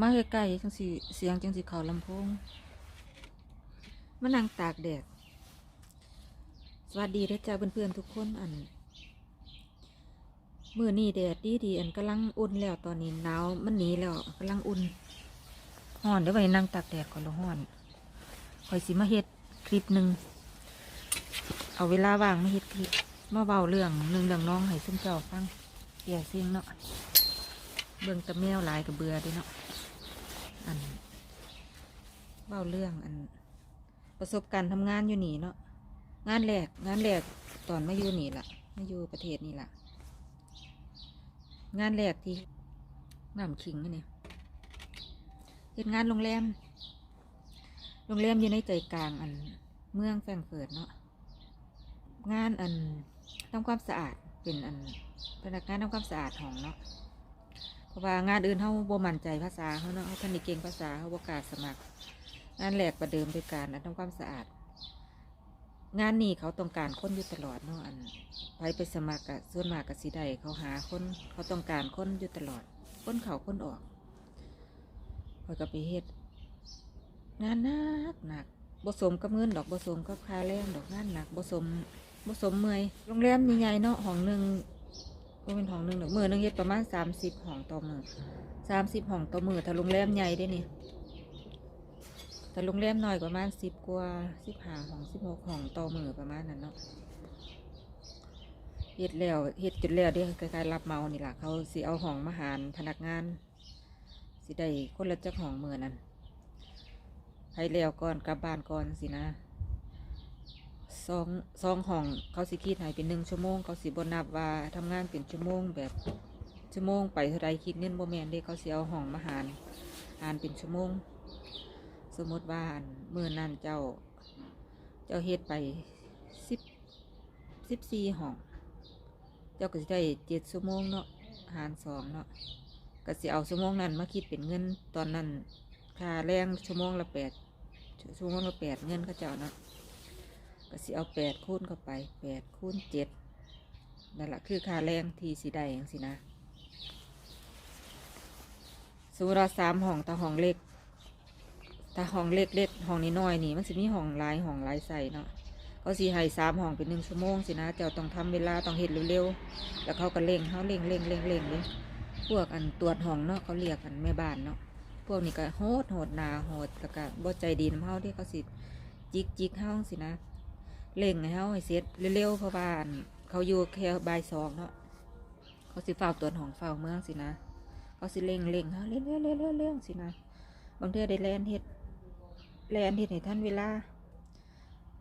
มาใกล้ๆจังสิเสียงจังสิเขาลำโพงมานั่งตากแดด สวัสดีเด้อจ้าเพื่อนๆทุกคนอันมื้อนี้แดดดีดีอันกำลังอุ่นแล้วตอนนี้หนาวมันหนีแล้วกำลังอุ่นฮ้อนเดี๋ยวไปนั่งตากแดดก่อนและฮ้อนคอยสิมาเฮ็ดคลิปหนึ่งเอาเวลาว่างมาเฮ็ดคลิปมาเบาเรื่องหนึ่งเรื่องน้องให้ซุ่มเจ้าฟังเกี่ยเสียงเนาะเบิ่งตะแมวหลายกับเบื่อด้เนาะ เบาเรื่องอัน ประสบการณ์ทำงานอยู่นี่เนาะงานแรกงานแรกตอนมาอยู่นี่ล่ะมาอยู่ประเทศนี่ล่ะ งานแรกที่น้ำขิงนี่เนี่ยเฮ็ดงานโรงแรมโรงแรมอยู่ในใจกลางอันเมืองแฟรงเฟิร์ตเนาะงานอันทำความสะอาดเป็นอันพนักงานทำความสะอาดห้องเนาะเพราะว่างานอื่นเขาบ่มั่นใจภาษาเขาเนาะเขาทันได้เก่งภาษาเขาบ่กล้าสมัคร งานแหลกประเดิมด้วยการทำความสะอาด งานนี้เขาต้องการคนอยู่ตลอดเนาะอันไปไปสมัครกะส่วนมากกะสีใดเขาหาคนเขาต้องการคนอยู่ตลอดคนเขาคนออกคอยก็ไปเฮ็ดงานหนักหนักบสมกับเงินดอกบสมกับค่าแรงดอกงานหนักบสมบสมเมยโรงแรมใหญ่ๆเนาะห้องหนึ่งก็เป็นห้องหนึ่งดอกมือหนึงเฮ็ดประมาณสามสิบห้องต่อมือสามสิบห้องต่อมือถ้าโรงแรมใหญ่ได้เนี่แต่ โรงแรมน้อยประมาณสิบกว่าสิบห้าห้องสิบหกห้องต่อมือประมาณนั้นเนาะเฮ็ดแล้วเฮ็ดจนแล้วเด้คล้ายๆรับเมานี่ล่ะเขาสิเอาห้องมาหารพนักงาน สิได้คนละจักห้องมือนั้นให้แล้วก่อนกลับบ้านก่อนสินะสองสองห้องเขาสิคิดให้เป็นหนึ่งชั่วโมง เขาสิบนับว่าทำงานเป็นชั่วโมงแบบชั่วโมงไปเท่าไรคิดเงินบ่แมนเด้เขาสิเอาห้องมาหารหารเป็นชั่วโมง สมมติว่าอันมื่อนั้นเจ้า เจ้าเฮ็ดไปสิบสิบสี่ห้อง เจ้าก็จะได้เจ็ดชั่วโมงเนาะหารสองเนาะก็สิเอาชั่วโมงนั้นมาคิดเป็นเงินตอนนั้นค่าแรงชั่วโมงละแปดชั่วโมงละแปดเงินเขาเจ้าเนาะก็สิเอาแปดคูณเข้าไปแปดคูณเจ็ดนั่นแหละคือค่าแรงที่สิได้อย่างสินะสมมติเราสามห้องต่ห้องเล็ก ถ้าห้องเล็กๆห้องนี้น้อยนี่มันสิมีห้องหลายห้องหลายใส่เนาะเขาสีให้สามห้องเป็นหนึ่งชั่วโมงสินะเจ้าต้องทำเวลาต้องเฮ็ดเร็วๆแล้วเขาก็เร่งเขาเร่งเร่งเร่งเร่งเลยพวกอันตรวจห้องเนาะเขาเรียกกันแม่บ้านเนาะพวกนี้ก็โหดโหดนาโหดแล้วก็บ่ใจดีนำเฮาที่เขาสิจิกจิกเฮาสินะเร่งให้เฮาให้เสร็จเร็วๆเพราะว่านเขาอยู่แค่บ่ายสองเนาะเขาสิเฝ้าตรวจห้องเฝ้าเมืองสินะเขาสิเร่งเร่งเฮาเร่งเร่งเร่งเร่งเร่งสินะบางเทื่อได้แล่นเฮ็ด แลนเห็ดให้ท่านเวลา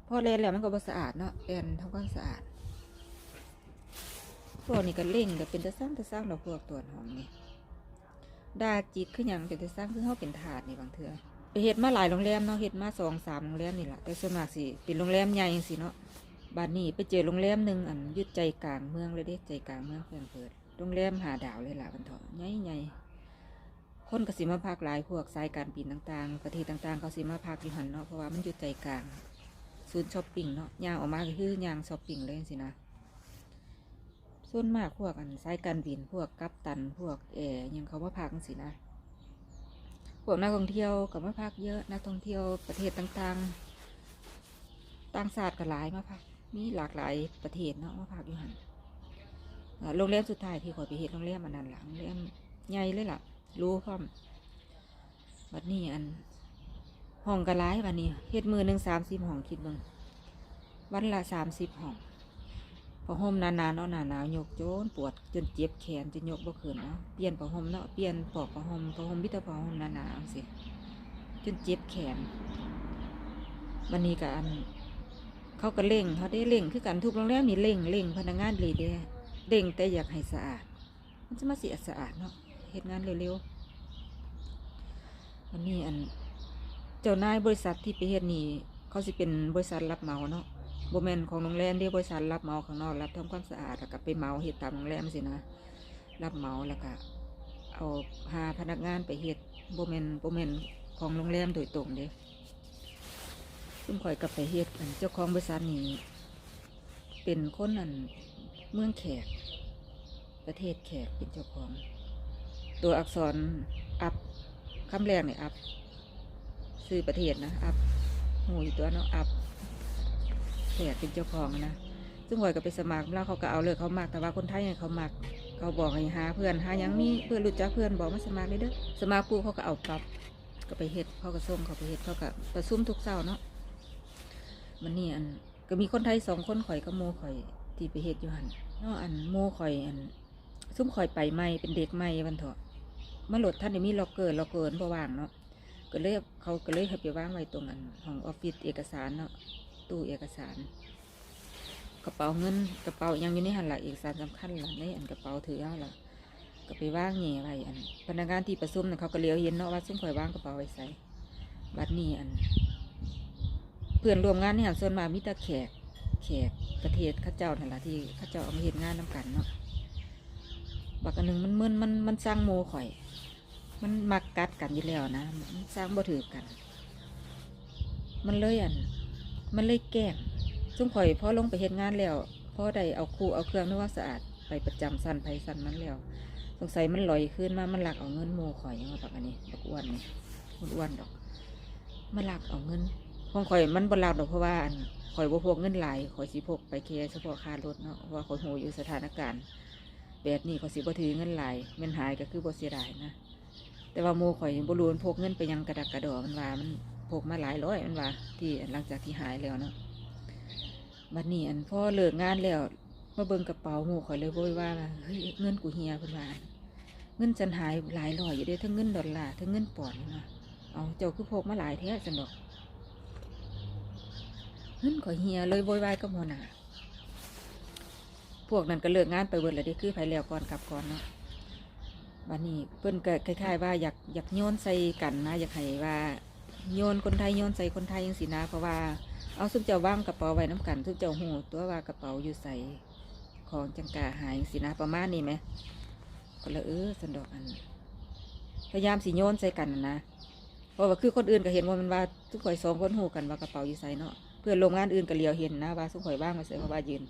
พอแลนแล้วมันก็บ่สะอาดเนาะแลนทำความสะอาดพวกนี้ก็เล่งก็เป็นตะสร้างตะสร้างเราพวกตัวจหอมนี่ดาจิกคือหยังเป็นตะสร้างคือเขาเป็นถาดนี่บางเทื่อไปเฮ็ดมาหลายโรงแรมเนาะเฮ็ดมาสองสามโรงแรมนี่แหละแต่ส่วนมากสิเป็นโรงแรมใหญ่จังสิเนาะบ้านนี้ไปเจอโรงแรมหนึ่งอันยึดใจกลางเมืองเลยเด้ใจกลางเมืองเพื่อนเปิดโรงแรมหาดาวเลยล่ะบันเถาะใหญ่ใหญ่ คนก็สิมาพักหลายพวกสายการบินต่างๆ ประเทศต่างๆ เขาสิมาพักอยู่หันเนาะเพราะว่ามันอยู่ใจกลางศูนย์ช้อปปิ้งเนาะย่างออกมาก็คือย่างช้อปปิ้งเลยสินะส่วนมากพวกอันสายการบินพวกกัปตันพวกแอร์ยังเขามาพักสินะพวกนักท่องเที่ยวก็มาพักเยอะนักท่องเที่ยวประเทศต่างๆ ต่างชาติก็หลายมาพักมีหลากหลายประเทศเนาะมาพักอยู่หันโรงแรมสุดท้ายที่ขอไปเฮ็ดโรงแรมอันนั้นหลังโรงแรมใหญ่เลยล่ะ รู้พร้อมบัดนี้อันห้องกระไรบัดนี้เฮ็ดมือหนึ่งสามสิบห้องคิดบิ่งวันละสามสิบห้องพอห่มนานๆเนาะหนาหนาวยกโจนปวดจนเจ็บแขนจนยกบ่ขึ้นเนาะเปลี่ยนผ้าห่มเนาะเปลี่ยนปลอกผ้าห่มผ้าห่มพิตาผ้าห่มหนาๆเอาสิจนเจ็บแขนบัดนี้ก็อันเขาก็เร่งเขาได้เร่งคือกันทุกโรงแรมนี่เร่งเร่งพนักงานเลยเด้เร่งแต่อยากให้สะอาด มันจะมาเสียสะอาดเนาะ เหตุงานเร็วๆวันนี้อัน เจ้านายบริษัทที่ไปเฮ็ดนี่เขาสิเป็นบริษัทรับเหมาเนาะโบแมนของโรงแรมเดียบริษัทรับเหมาข้างนอกรับทำความสะอาดแล้วก็ไปเหมาเฮ็ดตามโรงแรมสินะรับเหมาแล้วก็เอาหาพนักงานไปเฮ็ดโบแมนโบแมนของโรงแรมโดยตรงเด้ซึ่งข่อยกับไปเฮ็ดอันเจ้าของบริษัทนี่เป็นคนอันเมืองแขก ประเทศแขกเป็นเจ้าของ ตัวอักษรอัพคำแรกเนี่ยอัพซื้อประเทศนะอัพหูอยู่ตัวเนาะอัพแขกเป็นเจ้าของนะซึ่งข่อยก็ไปสมัครแล้วเขาก็เอาเลยเขามักแต่ว่าคนไทยเนี่ยเขามักเขาบอกให้หาเพื่อนหายังมีเพื่อนรู้จักเพื่อนบอกมาสมัครเลยเด้อสมัครปุ๊บเขาก็เอาปรับก็ไปเฮ็ดเขาก็ส่งเขาไปเฮ็ดเขาก็ประชุมทุกเช้าเนาะมันนี่อันก็มีคนไทยสองคนข่อยกับโมข่อยที่ไปเฮ็ดอยู่หันเนาะอันโมข่อยอันซุ่มข่อยไปใหม่เป็นเด็กใหม่วันเถอะ มาโหลดท่านได้มีล็อกเกอร์ล็อกเกอร์บ่ว่างเนาะก็เลยเขาก็เลยให้ไปวางไว้ตรงอันห้องออฟฟิศเอกสารเนาะตู้เอกสาร กระเป๋าเงินกระเป๋ายังอยู่ในหันหลักเอกสารสำคัญละในอันกระเป๋าถือเอาละก็ไปว่างแง่ไว้อันพนักงานที่ประชุมน่ะเขาก็เลี้ยวเห็นเนาะว่าซุ่มข่อยว่างกระเป๋าไว้ใส่บัดนี้อัน เพื่อนร่วมงานนี่หันส่วนมากมีแต่แขกแขกประเทศข้าเจ้านั่นแหละที่ข้าเจ้าเอามาเห็นงานน้กันเนาะ บักอันหนึ่งมันมึนมันมันสร้างโมข่อย มันมักกัดกันอยู่แล้วนะมันสร้างบ่ถือกัน มันเลยอัน มันเลยแกล้งซุ่มข่อยพอลงไปเฮ็ดงานแล้วพอได้เอาคู่เอาเครื่องนึกว่าสะอาดไปประจำสันไผสันมันแล้วสงสัยมันลอยขึ้นมา มันหลักเอาเงินโมข่อยยังว่าปักอันนี้ปักอ้วนนี่มันอ้วนดอก มันหลักเอาเงินของข่อยมันบหลักดอกเพราะว่าอันข่อยบ่พกเงินหลายข่อยสิพกไปแค่เฉพาะค่ารถเนาะเพราะว่าข่อยโหอยู่สถานการณ์ แบบนี้ข่อสิบ่ถือเงินไหลเงินหายก็คือบ่เสียดายนะ แต่ว่าโมข่อยบ่รู้มันพกเงินไปยังกระดักกระดอมันว่ามันพกมาหลายร้อยมันว่า ที่หลังจากที่หายแล้วเนาะบัดนี้อันพ่อเลิกงานแล้วมาเบิ่งกระเป๋าหมู่ข่อยเลยโวยว่าเฮ้ยเงินกูเฮียเพิ่นว่าเงินฉันหายหลายร้อยอยู่เด้ทั้งเงินดอลลาร์ทั้งเงินปอนด์นะเอาเจ้าคือพกมาหลายแท้จันดอกเงินข่อยเฮียเลยโวยวายกับหัวหน้า พวกนั้นก็เลิกงานไปเบิดแล้วด้คือไผแล้วก่อนกลับก่อนเนาะบัดนี้เพิ่อนก็คล้าย ๆ ว่าอยากอยากโยนใส่กันนะ อยากให้ว่าโยนคนไทยโยนใส่คนไทยจังซี่นะ เพราะว่าเอาซุปเจ้าว่างกระเป๋าไว้น้ำกันซุปเจ้าหูตัวว่ากระเป๋าอยู่ใส่ของจังกาหายสินะประมาณนี้ไหมก็เลยเออสันดอกอันพยายามสิโยนใส่กันนะนะเพราะว่าคือคนอื่นก็เห็นว่ามันว่าทุกข่อยสองคนหูกันว่ากระเป๋าอยู่ใส่เนาะเพื่อนโรงงานอื่นก็เลียวเห็นนะว่าทุกข่อยว่างมาใส่เพราะว่ายืน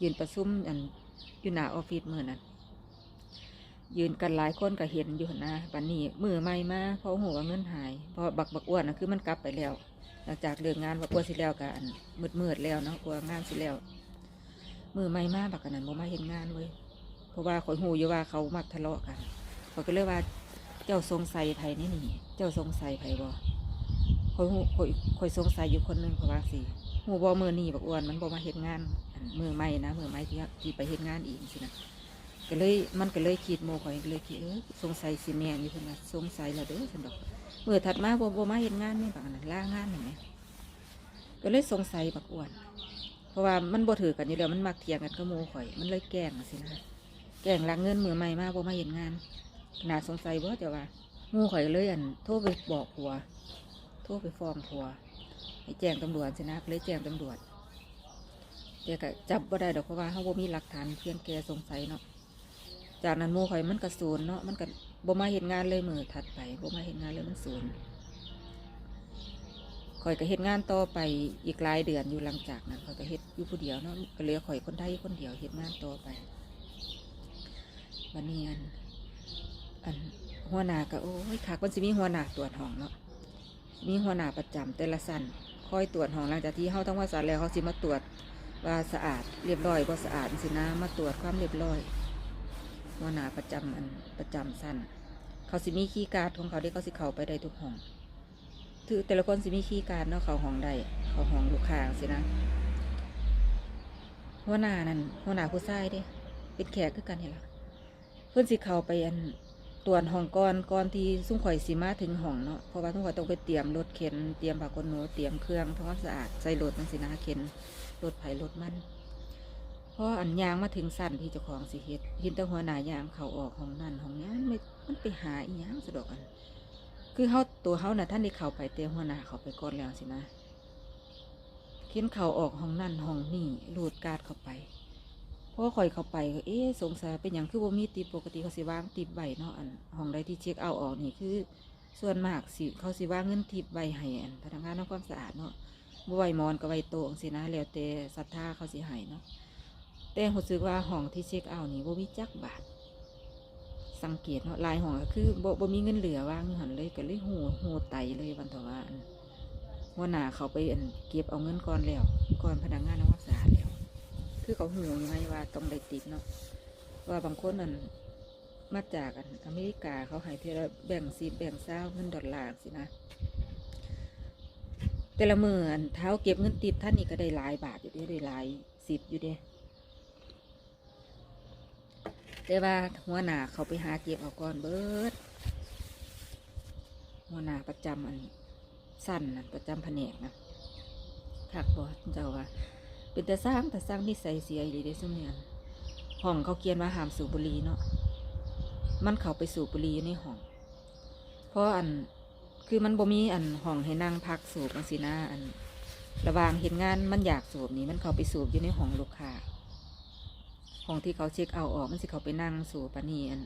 ยืนประซุ่มอันอยู่หน้าออฟฟิศมือนั้นยืนกันหลายคนก็เห็นอยู่นะบันนี้มือไม่มาเพราะหูว่าเงินหายเพราะบักบักอ้วนนะคือมันกลับไปแล้ว หลังจากเลิกงานว่ากลัวนสิแล้วกันมืดมืดแล้วเนาะกลัวงานสิแล้ว มือไม่มาบักกันนั้นบ่มาเห็นงานเว้ยเพราะว่าข่อยหูอยู่ว่าเขามักทะเลาะกันข่อยก็เลยว่าเจ้าทรงใส่ไผนี่นี่ เจ้าทรงใส่ไผบ่ข่อยหูข่อยข่อยสงสัยอยู่คนหนึงเพราะว่าสิหูบ่มือนี่บักอ้วนมันบ่มาเห็นงาน มือไม่นะมือไม่ที่ที่ไปเห็นงานอีกสินะก็เลยมันก็เลยคิดโมข่อยก็เลยคิดเออสงสัยสิแม่นี่เพิ่นว่าสงสัยแล้วเด้อฉันดอกเมื่อถัดมาบ่บ่มาเห็นงานนี่บักอันนั้นล่างานเห็นไหมก็เลยสงสัยบักอ้วน เพราะว่ามันบ่ถือกันอยู่แล้วมันมักเถียงกันก็โมข่อย มันเลยแกล้งสินะแกล้งลักเงินมือใหม่มาบ่มาเห็นงานน่าสงสัยบ่เจ้าว่าโมข่อยเลยอันโทรไปบอกผัว โทรไปฟ้องผัว ให้แจ้งตำรวจสินะเลยแจ้งตำรวจ แต่ก็จับบ่ได้ดอกเพราะว่าเขาบ่มีหลักฐานเพียงแค่สงสัยเนาะจากนั้นโมข่อยมันกระสูนเนาะมันก็บ่มาเห็นงานเลยมือถัดไปบ่มาเห็นงานเลยมันศูนข่อยก็เฮ็ดงานต่อไปอีกหลายเดือนอยู่หลังจากนั้นข่อยก็เฮ็ดอยู่ผู้เดียวเนาะก็เหลือข่อยคนไทยคนเดียวเฮ็ดงานต่อไปวันนี้อันอันหัวหน้าก็โอ้ยคักมันสิมีหัวหน้าตรวจห้องเนาะมีหัวหน้าประจำแต่ละสั้นคอยตรวจห้องหลังจากที่เฮาต้งว่าสารแล้วเขาสิมาตรวจ ว่าสะอาดเรียบร้อยบ่าสะอาดสินะมาตรวจความเรียบร้อยหัวหน้าประจำอันประจำสั้น เขาสิมีคีย์การ์ดของเขาที่เขาสิเขาไปได้ทุกห้อง ถือแต่ละคนสิมีคีย์การ์ดเนาะเขาห้องได้เขาห้องลูกค้าสินะหัวหน้านั่นหัวหน้าผู้ชายเด้เป็นแขกคือกันเห็นละเพื่อนสิเขาไปอันตรวจห้องก่อนก่อนที่ซุ้มข่อยสิมาถึงห้องเนาะเพราะว่าซุ้มข่อยต้องไปเตรียมรถเข็นเตรียมผ้าขนหนูเตรียมเครื่องทำความสะอาดใส่รถนั่นสินะเข็น รถไผ่รถมันเพราะอันยางมาถึงสั้นที่เจ้าของสิเฮ็ดเห็นแต่หัวหน้ายางเขาออกห้องนั่นห้องนี้มันไม่มันไปหาอีหยังสะดอกอัน คือเขาตัวเขาน่ะท่านได้เขาไปเตรียมหัวหน้าเขาไปก่อนแล้วสินะเข็นเขาออกห้องนั่นห้องนี่รูดการ์ดเข้าไปพราะข่อยเข้าไปก็เอ๊ะสงสัยเป็นอย่างคือบ่มีติปกติเขาสิวางติบใบเนาะอันห้องใดที่เช็คเอาออกนี่คือ ส่วนมากสิเขาสิวางเงินทิบใบให้อันพนักงานทำความสะอาดเนาะ บ่ไวหมอนก็ไหวโต๊ะสินะแล้วแต่ศรัทธาเขาสิให้เนาะแต่รู้สึกว่าห้องที่เช็คเอานี่บ่มีจักบาท สังเกตเนาะลายห้องก็คือบ่บ่มีเงินเหลือวางอยู่หันเลยก็เลยโหโหไตเลยวันต่อว่าอันหัวหนาเขาไปเก็บเอาเงินก่อนแล้วก่อนพนักงานทำความสะอาดแล้ว คือเขาหูยังไงว่าต้องได้ติดเนาะว่าบางคนนั่นมาจากอเมริกาเขาให้เทละแบ่งซีแบ่งเศร้าเงินดอลลาร์สินะ แต่ละมือนเท้าเก็บเงินติดท่านนี่ก็ได้หลายบาทอยู่เด้ได้หลายสิบอยู่เด้แต่ว่าหัวหน้าเขาไปหาเก็บเอาก่อนเบิดหัวหน้าประจำอันสั้นนะประจำแผนกนะคักบอเจ้าว่า เป็นแต่สร้างแต่สร้างนิสัยเสียอีหลีเด้ซุมเนี่ยห้องเขาเขียนว่าห้ามสูบบุหรี่เนาะมันเขาไปสูบบุหรี่อยู่ในห้องเพราะอัน คือมันบ่มีอันห้องให้นั่งพักสูบจังซี่นะอัน ระหว่างเห็นงานมันอยากสูบนี่มันเขาไปสูบอยู่ในห้องลูกค้าห้องที่เขาเช็คเอาออกมันสิเขาไปนั่งสูบปานนีอัน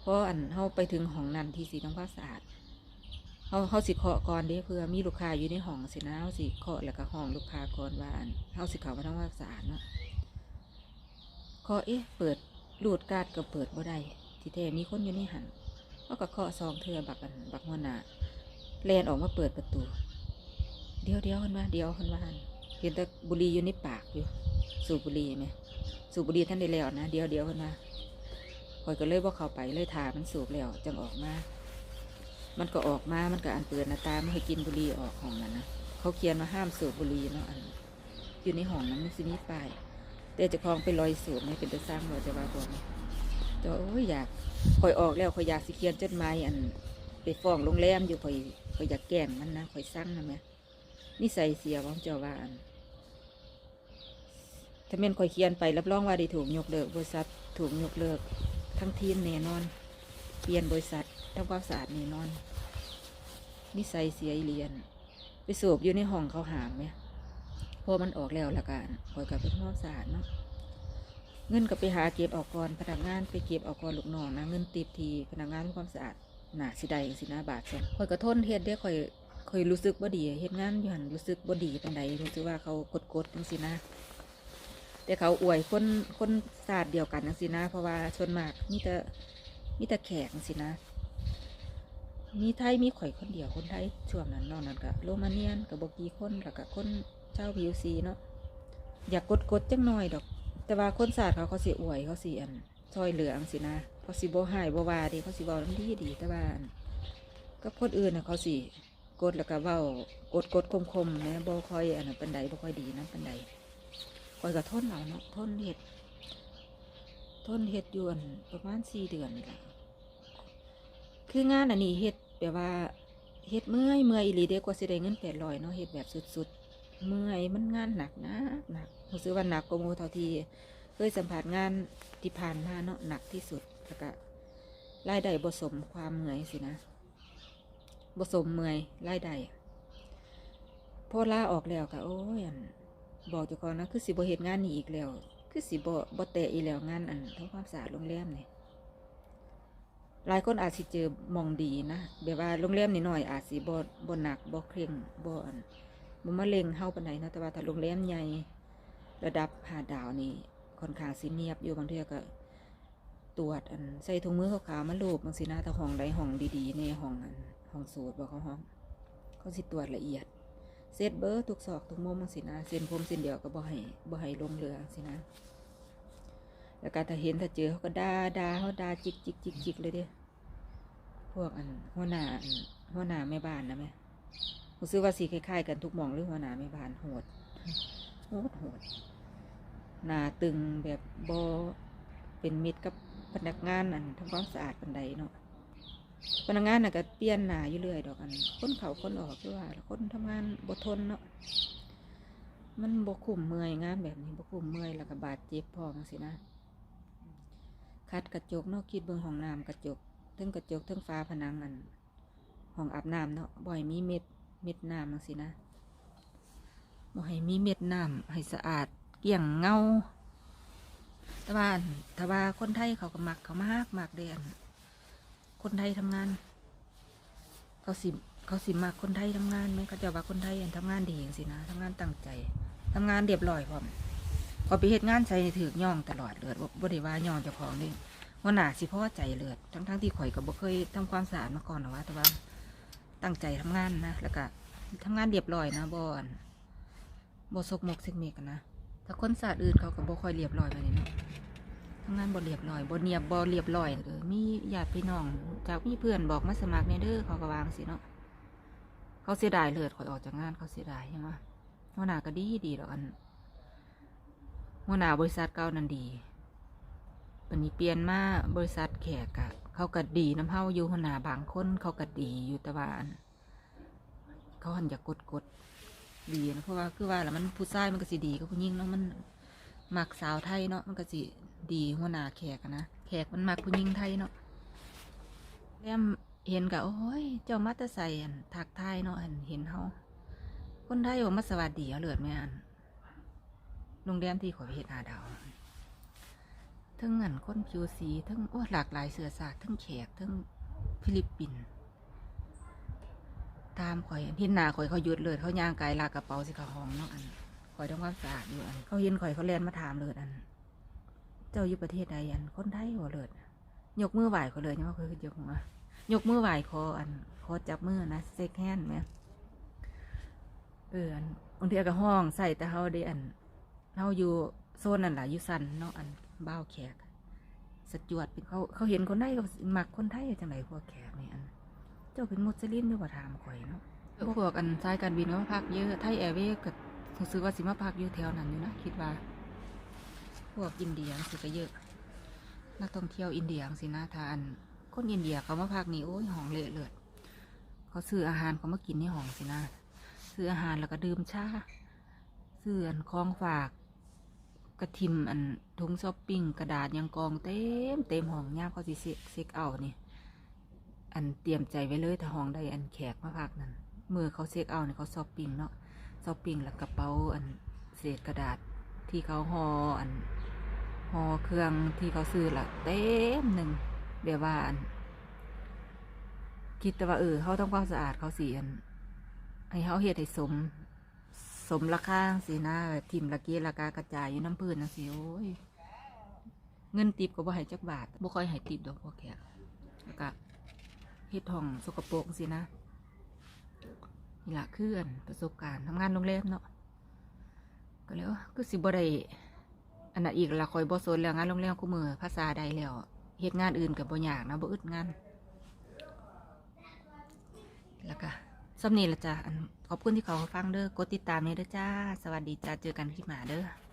เพราะอันเขาไปถึงห้องนั้นที่สีทำควาสะอาดเขาเขาสิเคาะก่อนเด้เพื่อมีลูกค้าอยู่ในห้องสินะเขาสิเคาะแล้วก็ห้องลูกค้าก่อนว่าอันเขาสิเขามาทำควาสะอาดเนาะเคาะเอ๊ะเปิดรูดการ์ดก็เปิดบ่ได้ที่แท้มีคนอยู่ในหันเขาก็เคาะซองเธอบักอันบักหัวหน้า แลนออกมาเปิดประตู เดี๋ยวเดี๋ยวคนมาเดี๋ยวคนมานเห็นแต่บุหรี่อยู่ในปากอยู่ สูบบุหรี่ไหมสูบบุหรี่ท่านได้แล้วนะเดี๋ยวเดี๋ยวคนมาคอยก็เลยว่าเขาไปเลยถามันสูบแล้วจังออกมา มันก็ออกมา มันก็อันเปิดหน้าตาไม่ให้กินบุหรี่ออกห้องนั้นนะเขาเขียนมาห้ามสูบบุหรี่เนาะอันอยู่ในห้องนั้นมันสิมีป้ายแต่จะคลองไปลอยสูบไม่เป็นตัวสร้างเราจะว่าบอกแต่ว่าโอ้ยอยากคอยออกแล้วคอยอยากสิเขียนจดหมายอัน ไปฟ้องโรงแรมอยู่คอยคอยอยากแกล้งมันนะคอยสร้างนะแม่นิสัยเสียว่าเจ้าว่านถ้าแม่นคอยเขียนไปรับรองว่าได้ถูกยกเลิกบริษัทถูกยกเลิก ทั้งทีมแน่นอนเปลี่ยนบริษัททำความสะอาดแน่นอนนิสัยเสียเรียน ไปสูบอยู่ในห้องเขาหามไหมพอมันออกแล้วละกันคอยกับเป็นความสะอาดเนาะเงินก็ไปหาเก็บออกก่อนพนักงานไปเก็บออกก่อนลูกน้องนะเงินติดทีพนักงานทำความสะอาด หนาสิใดสินะบาทจ้ะคอยกระทนเฮ็ดได้อคอยคอยรู้สึกบ่ดีเฮ็ดงานอยู่หันรู้สึกบ่ดีปานใดรู้สึกว่าเขากดๆจังสินะแต่เขาอวยคนคนศาสตร์เดียวกันนะสินะ เพราะว่าชนมากมีแต่มีแต่แขกจังสินะ มีไทยมีข่อยคนเดียวคนไทยช่วงนั้นนอกนั้นก็โรมาเนียนกับบกีคนแล้วก็คนเจ้าผิวสีเนาะอยากกดกดจังหน่อยดอก แต่ว่าคนศาสตร์เขาเขาสิอวยเขาสิอัน ซอยเหลืองสินะเขาสิบ่หายบ่วาดีเขาสิเว้าน้ำดีดีแต่ว่านก็คนอื่นน่ะเขาสิกดแล้วก็เว้ากดกดคมคมนะบ่ค่อยอันนั้นปันใดบ่ค่อยดีนะปันใดคอยกับทนเอาเนาะทนเห็ดทนเห็ดยวนประมาณสี่เดือนนี่แหละคืองานอันนี้เห็ดแบบว่าเห็ดเมื่อยเมื่อยอีหลีเด็กกว่าสิได้เงินแปดร้อยเนาะเห็ดแบบสุดๆเมื่อยมันงานหนักนะหนักรู้สึกว่าหนักกว่าหมูเท่าที่ เคยสัมผัสงานที่ผ่านมาเนาะหนักที่สุดแล้วก็รายได้บสมความเมื่อยสินะบสมเมื่อยรายได้พอลาออกแล้วก็โอ้ยบอกเจ้าของนะคือสิบเฮ็ดงานนี้อีกแล้ว คือสิบบแตะอีแล้วงานอันทำความสะอาดโรงแรมนี่หลายคนอาจสิเจอมองดีนะแบบว่าโรงแรมนี่น้อยอาจสิบ่บ่หนักบเคร่งบอันบ่มาเล็งเฮาปานใดเนาะแต่ว่าถ้าโรงแรมใหญ่ระดับหาดาวนี่ ค่อนข้างสิเนียบอยู่บางเทื่อก็ตรวจอันใส่ถุงมือขาวๆมาลูบบางสินะถ้าห้องใดห้องดีๆในห้องอันห้องสูตรบ่เขาห้อง เขาสิตรวจละเอียดเซตเบอร์ทุกศอกทุกมุมจังสินะเส้นผมเส้นเดียวก็บ่ให้บ่ให้ลงเรือสินะแล้วก็ถ้าเห็นถ้าเจอเขาก็ด่าด่าเขาด่าจิกจิกจิกจิกเลยเด้พวกอันหัวหน้าหัวหน้าแม่บ้านนะแม่ผมซื้อว่าสีคล้ายๆกันทุกมองหรือหัวหน้าแม่บ้านโหดโหดโหด หน้าตึงแบบบ่เป็นมิตรกับพนักงานอันทำความสะอาดปันใดเนาะพนักงานน่ะก็เปลี่ยนหน้าอยู่เรื่อยดอกอันคนเขาคนออกคือว่าคนทำงานบ่ทนเนาะมันบ่คุ้มเมื่อยงานแบบนี้บ่คุ้มเมื่อยแล้วก็บาดเจ็บพอมสินะคัดกระจกเนาะคิดเบิ่งห้องน้ำกระจกเทั้งกระจกเทั้งฟ้าผนังอันห้องอาบน้ำเนาะบ่ให้มีเม็ดเม็ดน้ำจังซี่นะบ่ให้มีเม็ดน้ำให้สะอาด เกี่ยงเงาแต่ว่าอันถ้าว่าคนไทยเขาก็มักเขามากมากเดอันคนไทยทำงาน เขาสิเขาสิมากคนไทยทำงานไหมเขาจะว่าคนไทยอันทำงานดีอย่างสินะทำงานตั้งใจทำงานเรียบร้อยพร้อมพอไปเฮ็ดงานใส่ถือย่องตลอดเลยบ่บ่ได้ว่าย่องเจ้าของนี่หัวหนาสิพ่อใจเลือดทั้งทั้งๆที่ข่อยก็บ่เคยทำความสะอาดมาก่อนหรอว่าแต่ว่าตั้งใจทำงานนะแล้วก็ทำงานเรียบร้อยนะบอนบ่ซกมกเซกเมกนะ ถ้าคนสะอาดอื่นเขาก็บ่ค่อยเรียบร้อยแบบนี้เนาะทำงานบ่เรียบร้อยบ่เนียบบ่เรียบร้อยเออมีญาติพี่น้อง จากมีเพื่อนบอกมาสมัครในเด้อเขาก็วางสิเนาะเขาเสียดายเลือดข่อยออกจากงานเขาเสียดายใช่ไหมหัวหน้าก็ดีดีดอกอันหัวหน้าบริษัทเก่านั่นดีวันนี้เปลี่ยนมาบริษัทแขกอะเขาก็ดีน้ำเฮาอยู่หัวหน้าบางคนเขาก็ดีอยู่แต่ว่าอันเขาหันอยากกดกด ดีนะเพราะว่าคือว่าแล้วมันผู้ชายมันก็สิดีก็ผู้หญิงเนาะมันมักสาวไทยเนาะมันก็สิดีหัวหน้าแขกนะแขกมันมักผู้หญิงไทยเนาะแล้วเห็นกะโอ้ยเจ้ามาแตะใส่อันทักทยเนาะอันเห็นเฮาคนไทยว่ามาสวัสดีเอาเลือดแม่อันโรงแรมที่ขอเฮ็ดหาดาวทั้งเงินคนผิวสีทั้งโอ้หลากหลายเสื้อสาดทั้งแขกทั้งฟิลิปปินส์ ตามข่อยเห็นหน้าข่อยเขาหยุดเลยเขาย่างกายลากกระเป๋าสิเขาห้องเนาะอันข่อยทำความสะอาดอยู่อันเขาเห็นข่อยเขาแลนมาถามเลยอัน เจ้าอยู่ประเทศใดอันคนไทยหัวเลยยกมือไหวเขาเลยเนี่ยว่าเคยยกมือยกมือไหวคออันคอจับมือนะเซ็กแฮนด์ไหมเอออันบางทีก็ห้องใส่แต่เฮาได้อันเราอยู่โซนนั่นแหละอยู่สันเนาะอันบ้าวแขกสจวดเป็นเขาเขาเห็นคนไทยเขาหมักคนไทยจังไรพวกแขกนี่อัน เจ้าเป็นมุสลิมด้วยว่าถามข่อยเนาะพวกอันสายการบินก็มาพักเยอะไทยแอร์เวย์ก็รู้สึกว่าสิมาพักอยู่แถวนั้นอยู่นะคิดว่า พวกอินเดียสิก็เยอะ นักท่องเที่ยวอินเดียสินะทานคนอินเดียเขามาพักนี่โอ้ยห้องเละเลือดเขาซื้ออาหารเขามากินในห้องสินะซื้ออาหารแล้วก็ดื่มชาซื้ออันของฝากกระทิมอันถุงช้อปปิ้งกระดาษยังกองเต็มเต็มห้องย่ามเขาสิเซ็กเซ็กเอานี่ อันเตรียมใจไว้เลยถ้าห้องได้อันแขกมาพักนั่นมือเขาเซ็กเอาเนี่ยเขาช้อปปิ้งเนาะช้อปปิ้งแล้วกระเป๋าอันเศษกระดาษที่เขาห่ออันห่อเครื่องที่เขาซื้อละเต็มหนึ่งเดี๋ยวว่าอันคิดแต่ว่าเออเขาต้องความสะอาดเขาสีอันให้เขาเฮ็ดให้สม สมราคาสินะทิมละเกียราคากระจายอยู่น้ำพื้นนะสิโอ้ยเงินติบก็บ่ให้จักบาทบ่ค่อยให้ติบดอกพวกแขกแล้วก็ เฮ็ดห้องสกปรกสินะนี่ละเคืออันประสบการณ์ทำงานโรงแรมเนาะก็เลยว่าคือสิบ่ได้อันนั้นอีกละคอยบ่สนแล้วงานโรงแรมกูมือภาษาใดแล้วเฮ็ดงานอื่นกับบ่ยากนะบ่อึดงาน แล้วก็สำนีละจ้ะขอบคุณที่เขาฟังเด้อกดติดตามเนี่ยเด้อจ้า สวัสดีจ้า เจอกันคลิปหน้าเด้อ